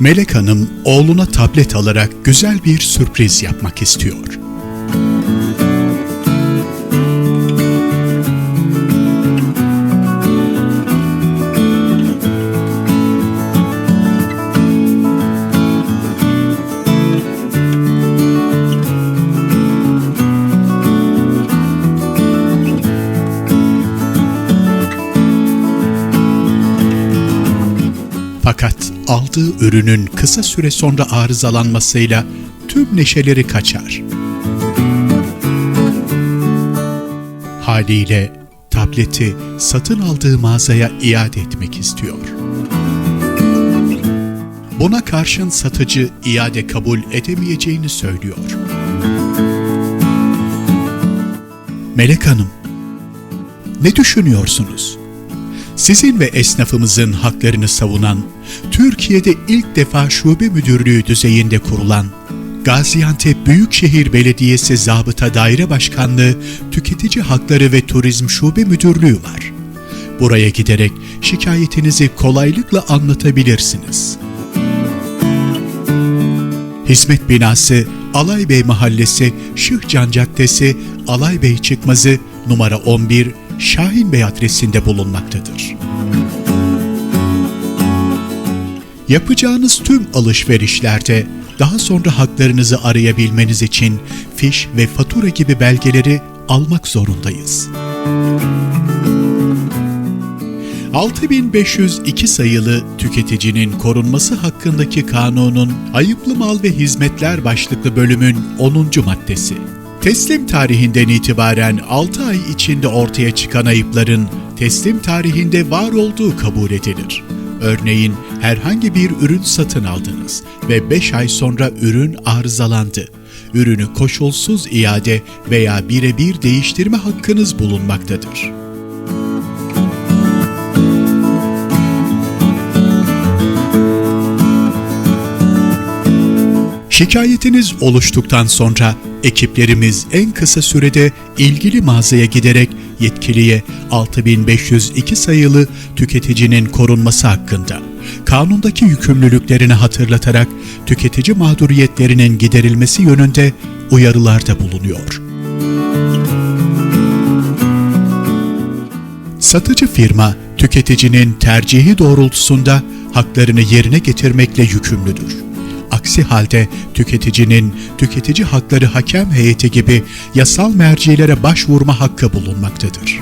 Melek Hanım oğluna tablet alarak güzel bir sürpriz yapmak istiyor. Fakat aldığı ürünün kısa süre sonra arızalanmasıyla tüm neşeleri kaçar. Haliyle tableti satın aldığı mağazaya iade etmek istiyor. Buna karşın satıcı iade kabul edemeyeceğini söylüyor. Melek Hanım, ne düşünüyorsunuz? Sizin ve esnafımızın haklarını savunan, Türkiye'de ilk defa şube müdürlüğü düzeyinde kurulan Gaziantep Büyükşehir Belediyesi Zabıta Daire Başkanlığı Tüketici Hakları ve Turizm Şube Müdürlüğü var. Buraya giderek şikayetinizi kolaylıkla anlatabilirsiniz. Hizmet binası Alaybey Mahallesi Şıhcan Caddesi Alaybey Çıkmazı numara 11 Şahin Bey adresinde bulunmaktadır. Yapacağınız tüm alışverişlerde daha sonra haklarınızı arayabilmeniz için fiş ve fatura gibi belgeleri almak zorundayız. 6502 sayılı tüketicinin korunması hakkındaki kanunun ayıplı mal ve hizmetler başlıklı bölümün 10. maddesi. Teslim tarihinden itibaren 6 ay içinde ortaya çıkan ayıpların teslim tarihinde var olduğu kabul edilir. Örneğin herhangi bir ürün satın aldınız ve 5 ay sonra ürün arızalandı. Ürünü koşulsuz iade veya birebir değiştirme hakkınız bulunmaktadır. Şikayetiniz oluştuktan sonra ekiplerimiz en kısa sürede ilgili mağazaya giderek yetkiliye 6502 sayılı tüketicinin korunması hakkında kanundaki yükümlülüklerini hatırlatarak tüketici mağduriyetlerinin giderilmesi yönünde uyarılarda bulunuyor. Satıcı firma tüketicinin tercihi doğrultusunda haklarını yerine getirmekle yükümlüdür. Aksi halde tüketicinin tüketici hakları hakem heyeti gibi yasal mercilere başvurma hakkı bulunmaktadır.